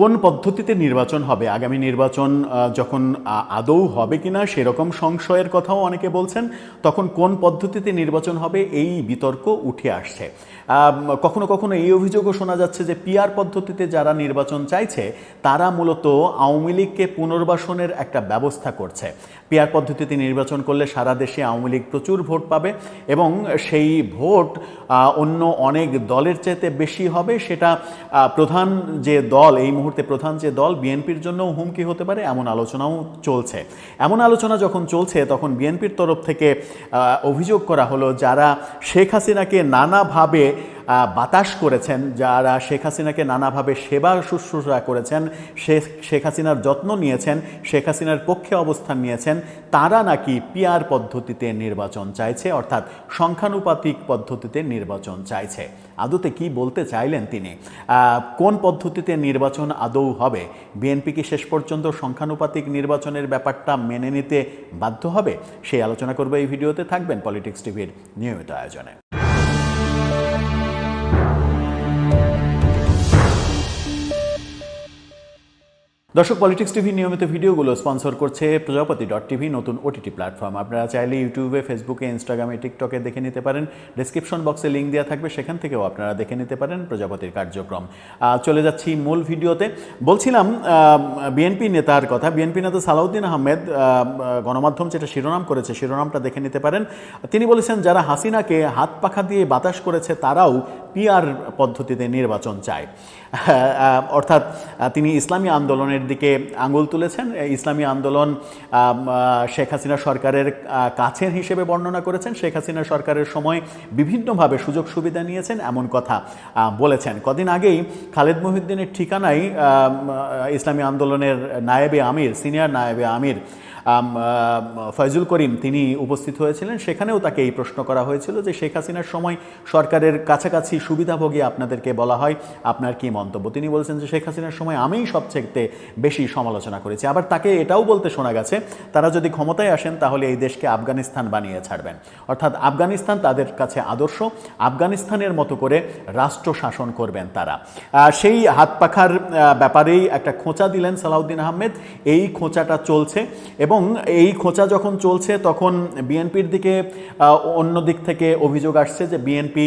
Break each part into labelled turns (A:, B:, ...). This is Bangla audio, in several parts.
A: কোন পদ্ধতিতে নির্বাচন হবে? আগামী নির্বাচন যখন আদৌ হবে কিনা সেরকম সংশয়ের কথাও অনেকে বলছেন, তখন কোন পদ্ধতিতে নির্বাচন হবে এই বিতর্ক উঠে আসছে। কখনো কখনো এই অভিযোগও শোনা যাচ্ছে যে পিয়ার পদ্ধতিতে যারা নির্বাচন চাইছে, তারা মূলত আওয়ামী লীগকে পুনর্বাসনের একটা ব্যবস্থা করছে। পিয়ার পদ্ধতিতে নির্বাচন করলে সারা দেশে আওয়ামী লীগ প্রচুর ভোট পাবে এবং সেই ভোট অন্য অনেক দলের চাইতে বেশি হবে। সেটা প্রধান যে দল, এই মুহূর্তে প্রধান যে দল বিএনপির জন্য হুমকি হতে পারে, এমন আলোচনাও চলছে। এমন আলোচনা যখন চলছে, তখন বিএনপির তরফ থেকে অভিযোগ করা হলো যারা শেখ হাসিনাকে নানাভাবে বাতাস করেছেন, যারা শেখ হাসিনাকে নানাভাবে সেবা শুশ্রূষা করেছেন, শেখ হাসিনার যত্ন নিয়েছেন, শেখ হাসিনার পক্ষে অবস্থান নিয়েছেন, তারা নাকি পিআর পদ্ধতিতে নির্বাচন চাইছে, অর্থাৎ সংখ্যানুপাতিক পদ্ধতিতে নির্বাচন চাইছে। আদতে কি বলতে চাইলেন তিনি? কোন পদ্ধতিতে নির্বাচন আদৌ হবে? বিএনপি কি শেষ পর্যন্ত সংখ্যানুপাতিক নির্বাচনের ব্যাপারটা মেনে নিতে বাধ্য হবে? সেই আলোচনা করবে এই ভিডিওতে, থাকবেন পলিটিক্স টিভির নিয়মিত আয়োজনে। দর্শক পলিটিক্স টিভি নিয়মিত ভিডিওগুলো স্পন্সর করছে প্রজাপতি ডট টিভি, নতুন ওটিটি প্ল্যাটফর্ম আপনারা চাইলে ইউটিউবে ফেসবুকে ইনস্টাগ্রামে টিকটকে দেখে নিতে পারেন। ডিসক্রিপশন বক্সে লিঙ্ক দেওয়া থাকবে, সেখান থেকেও আপনারা দেখে নিতে পারেন প্রজাপতির কার্যক্রম। চলে যাচ্ছি মূল ভিডিওতে। বলছিলাম বিএনপি নেতার কথা। বিএনপি নেতা সালাউদ্দিন আহমেদ গণমাধ্যম যেটা শিরোনাম করেছে, শিরোনামটা দেখে নিতে পারেন। তিনি বলেছেন, যারা হাসিনাকে হাত পাখা দিয়ে বাতাস করেছে, তারাও পিআর পদ্ধতিতে নির্বাচন চায়। অর্থাৎ তিনি ইসলামী আন্দোলনের দিকে আঙুল তুলেছেন। ইসলামী আন্দোলন শেখ হাসিনা সরকারের কাছের হিসেবে বর্ণনা করেছেন। শেখ হাসিনা সরকারের সময় বিভিন্নভাবে সুযোগ সুবিধা নিয়েছেন, এমন কথা বলেছেন। কদিন আগেই খালেদ মহিউদ্দিনের ঠিকানায় ইসলামী আন্দোলনের নায়েবে আমির, সিনিয়র নায়েবে আমির ফয়জুল করিম তিনি উপস্থিত হয়েছিলেন। সেখানেও তাকে এই প্রশ্ন করা হয়েছিল যে শেখ হাসিনার সময় সরকারের কাছাকাছি সুবিধাভোগী আপনাদেরকে বলা হয়। আপনার কি মন্তব্য? তিনি বলছেন যে শেখ হাসিনার সময় আমিই সবচেয়ে বেশি সমালোচনা করেছি। আবার তাকে এটাও বলতে শোনা গেছে, তারা যদি ক্ষমতায় আসেন তাহলে এই দেশকে আফগানিস্তান বানিয়ে ছাড়বেন। অর্থাৎ আফগানিস্তান তাদের কাছে আদর্শ, আফগানিস্তানের মতো করে রাষ্ট্র শাসন করবেন তারা। সেই হাত পাখার ব্যাপারেই একটা খোঁচা দিলেন সালাউদ্দিন আহমেদ। এই খোঁচাটা চলছে এবং এই খোঁচা যখন চলছে, তখন বিএনপির দিকে অন্য দিক থেকে অভিযোগ আসছে যে বিএনপি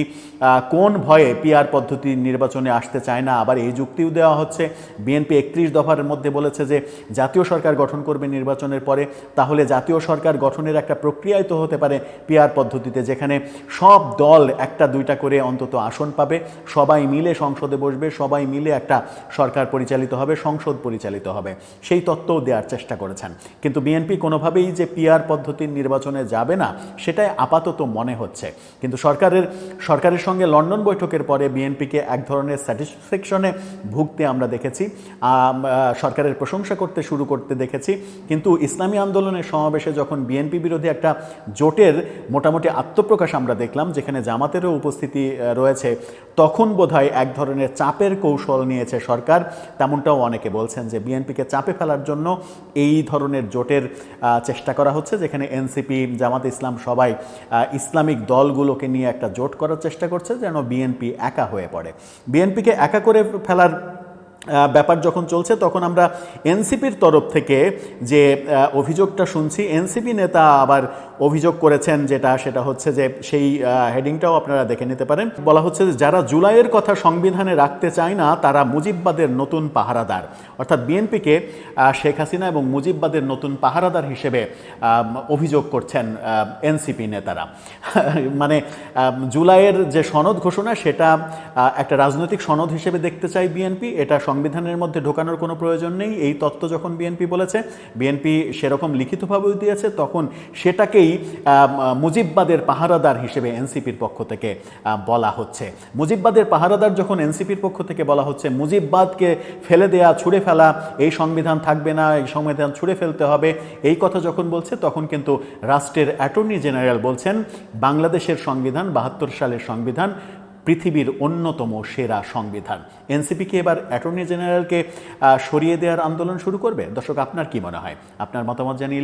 A: কোন ভয়ে পিআর পদ্ধতি নির্বাচনে আসতে চায় না। আবার এই যুক্তিও দেওয়া হচ্ছে। বিএনপি একত্রিশ দফার মধ্যে বলেছে যে, জাতীয় সরকার গঠন করবে নির্বাচনের পরে। তাহলে জাতীয় সরকার গঠনের একটা প্রক্রিয়ায় তো হতে পারে পিআর পদ্ধতিতে, যেখানে সব দল একটা দুইটা করে অন্তত আসন পাবে। সবাই মিলে সংসদে বসবে, সবাই মিলে একটা সরকার পরিচালিত হবে, সংসদ পরিচালিত হবে। সেই তত্ত্বও দেওয়ার চেষ্টা করেছেন। কিন্তু বিএনপি কোনোভাবেই যে পিআর পদ্ধতির নির্বাচনে যাবে না, সেটাই আপাতত মনে হচ্ছে। কিন্তু সরকারের সরকারের সঙ্গে লন্ডন বৈঠকের পরে বিএনপিকে এক ধরনের স্যাটিসফ্যাকশনে ভুগতে আমরা দেখেছি সরকারের প্রশংসা করতে শুরু করতে দেখেছি। কিন্তু ইসলামী আন্দোলনের সমাবেশে যখন বিএনপি বিরোধী একটা জোটের মোটামুটি আত্মপ্রকাশ আমরা দেখলাম, যেখানে জামাতেরও উপস্থিতি রয়েছে, তখন বোধহয় এক ধরনের চাপের কৌশল নিয়েছে সরকার। তেমনটাও অনেকে বলছেন যে বিএনপিকে চাপে ফেলার জন্য এই ধরনের জোটের আহ, চেষ্টা করা হচ্ছে যেখানে এনসিপি জামাত ইসলাম সবাই ইসলামিক দলগুলোকে নিয়ে একটা জোট করার চেষ্টা করছে যেন বিএনপি একা হয়ে পড়ে। বিএনপিকে একা করে ফেলার ব্যাপার যখন চলছে, তখন আমরা এনসিপির তরফ থেকে যে অভিযোগটা শুনছি, এনসিপি নেতা আবার অভিযোগ করেছেন যেটা, সেটা হচ্ছে যে সেই হেডিংটাও আপনারা দেখে নিতে পারেন। বলা হচ্ছে যে যারা জুলাইয়ের কথা সংবিধানে রাখতে চায় না, তারা মুজিববাদের নতুন পাহারাদার। অর্থাৎ বিএনপিকে শেখ হাসিনা এবং মুজিববাদের নতুন পাহারাদার হিসেবে অভিযোগ করছেন এনসিপি নেতারা। মানে জুলাইয়ের যে সনদ ঘোষণা, সেটা একটা রাজনৈতিক সনদ হিসেবে দেখতে চাই বিএনপি। এটা সংবিধানের মধ্যে ঢোকানোর কোনো প্রয়োজন নেই। এই তত্ত্ব যখন বিএনপি বলেছে, বিএনপি সেরকম লিখিতভাবেও দিয়েছে, তখন সেটাকেই মুজিববাদের পাহারাদার হিসেবে এনসিপির পক্ষ থেকে বলা হচ্ছে। মুজিববাদের পাহারাদার যখন এনসিপির পক্ষ থেকে বলা হচ্ছে, মুজিববাদকে ফেলে দেয়া, ছুঁড়ে ফেলা, এই সংবিধান থাকবে না, এই সংবিধান ছুঁড়ে ফেলতে হবে, এই কথা যখন বলছে, তখন কিন্তু রাষ্ট্রের অ্যাটর্নি জেনারেল বলছেন, বাংলাদেশের সংবিধান, বাহাত্তর সালের সংবিধান পৃথিবীর অন্যতম সেরা সংবিধান। এনসিপি কি এবার অ্যাটর্নি জেনারেলকে সরিয়ে দেওয়ার আন্দোলন শুরু করবে? দর্শক, আপনার কি মনে হয়? আপনার মতামত জানিয়ে